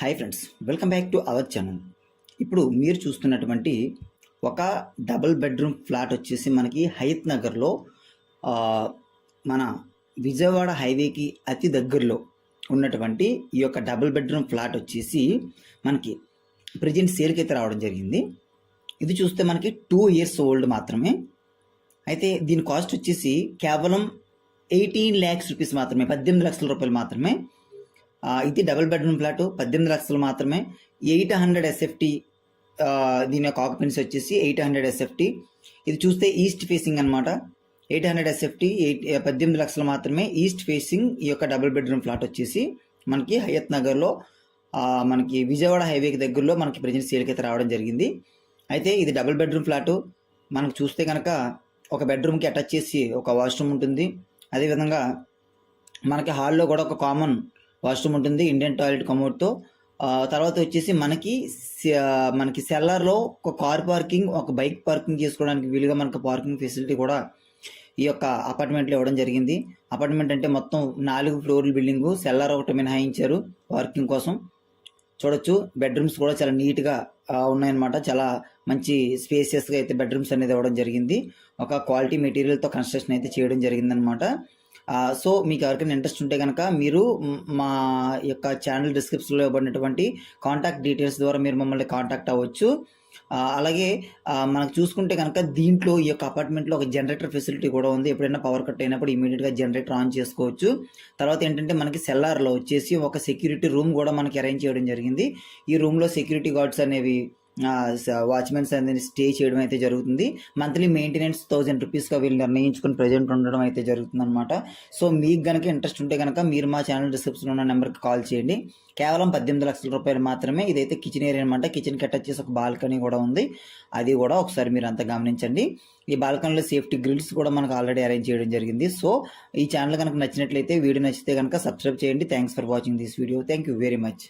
Hi friends welcome back to our channel. ఇప్పుడు మీరు చూస్తున్నటువంటి ఒక డబుల్ బెడ్రూమ్ ఫ్లాట్ వచ్చేసి మనకి హయత్ నగర్లో మన విజయవాడ హైవేకి అతి దగ్గరలో ఉన్నటువంటి ఈ యొక్క డబుల్ బెడ్రూమ్ ఫ్లాట్ వచ్చేసి మనకి ప్రజెంట్ సేల్కి అయితే రావడం జరిగింది. ఇది చూస్తే మనకి టూ ఇయర్స్ ఓల్డ్ మాత్రమే. అయితే దీని కాస్ట్ వచ్చేసి కేవలం ఎయిటీన్ ల్యాక్స్ రూపీస్ మాత్రమే పద్దెనిమిది లక్షల రూపాయలు మాత్రమే. ఇది డబుల్ బెడ్రూమ్ ఫ్లాట్ పద్దెనిమిది లక్షలు మాత్రమే. ఎయిట్ హండ్రెడ్ ఎస్ఎఫ్టీ దీని యొక్క ఆక్యుపెన్సీ వచ్చేసి ఎయిట్ హండ్రెడ్ ఎస్ఎఫ్టీ ఇది చూస్తే ఈస్ట్ ఫేసింగ్ అనమాట ఎయిట్ హండ్రెడ్ ఎస్ఎఫ్టీ ఎయిట్ పద్దెనిమిది లక్షలు మాత్రమే ఈస్ట్ ఫేసింగ్ ఈ యొక్క డబుల్ బెడ్రూమ్ ఫ్లాట్ వచ్చేసి మనకి హయత్ నగర్లో మనకి విజయవాడ హైవేకి దగ్గరలో మనకి ప్రజెంట్ సేల్కి అయితే రావడం జరిగింది. అయితే ఇది డబుల్ బెడ్రూమ్ ఫ్లాటు మనకు చూస్తే కనుక ఒక బెడ్రూమ్కి అటాచ్ చేసి ఒక వాష్రూమ్ ఉంటుంది. అదేవిధంగా మనకి హాల్లో కూడా ఒక కామన్ వాష్రూమ్ ఉంటుంది ఇండియన్ టాయిలెట్ కమోడ్తో. తర్వాత వచ్చేసి మనకి మనకి సెల్లర్లో ఒక కార్ పార్కింగ్ ఒక బైక్ పార్కింగ్ చేసుకోవడానికి వీలుగా మనకు పార్కింగ్ ఫెసిలిటీ కూడా ఈ యొక్క అపార్ట్మెంట్లో ఇవ్వడం జరిగింది. అపార్ట్మెంట్ అంటే మొత్తం నాలుగు ఫ్లోర్ల బిల్డింగు సెల్లర్ ఒకటి మినహాయించారు పార్కింగ్ కోసం. చూడొచ్చు బెడ్రూమ్స్ కూడా చాలా నీట్గా ఉన్నాయన్నమాట. చాలా మంచి స్పేసియస్గా అయితే బెడ్రూమ్స్ అనేది ఇవ్వడం జరిగింది. ఒక క్వాలిటీ మెటీరియల్తో కన్స్ట్రక్షన్ అయితే చేయడం జరిగిందనమాట సో మీకు ఎవరికైనా ఇంట్రెస్ట్ ఉంటే కనుక మీరు మా యొక్క ఛానల్ డిస్క్రిప్షన్లో ఇవ్వబడినటువంటి కాంటాక్ట్ డీటెయిల్స్ ద్వారా మీరు మమ్మల్ని కాంటాక్ట్ అవ్వచ్చు. అలాగే మనకు చూసుకుంటే కనుక దీంట్లో ఈ యొక్క అపార్ట్మెంట్లో ఒక జనరేటర్ ఫెసిలిటీ కూడా ఉంది. ఎప్పుడైనా పవర్ కట్ అయినప్పుడు ఇమీడియట్గా జనరేటర్ ఆన్ చేసుకోవచ్చు. తర్వాత ఏంటంటే మనకి సెల్లార్లో వచ్చేసి ఒక సెక్యూరిటీ రూమ్ కూడా మనకి అరేంజ్ చేయడం జరిగింది. ఈ రూమ్లో సెక్యూరిటీ గార్డ్స్ అనేవి వాచ్మెన్స్ అనేది స్టే చేయడం అయితే జరుగుతుంది. మంత్లీ మెయింటెనెన్స్ థౌజండ్ రూపీస్గా వీళ్ళు నిర్ణయించుకుని ప్రజెంట్ ఉండడం అయితే జరుగుతుంది అనమాట సో మీకు కనుక ఇంట్రెస్ట్ ఉంటే కనుక మీరు మా ఛానల్ డిస్క్రిప్షన్ ఉన్న నెంబర్కి కాల్ చేయండి. కేవలం పద్దెనిమిది లక్షల రూపాయలు మాత్రమే ఇదైతే కిచెన్ ఏరియా అనమాట కిచెన్కి అటాచ్ చేసి ఒక బాల్కనీ కూడా ఉంది. అది కూడా ఒకసారి మీరు అంతా గమనించండి. ఈ బాల్కనీలో సేఫ్టీ గ్రిల్స్ కూడా మనకు ఆల్రెడీ అరేంజ్ చేయడం జరిగింది. సో ఈ ఛానల్ కనుక నచ్చినట్లయితే వీడియో నచ్చితే కనుక సబ్స్క్రైబ్ చేయండి. Thanks for watching this video thank you very much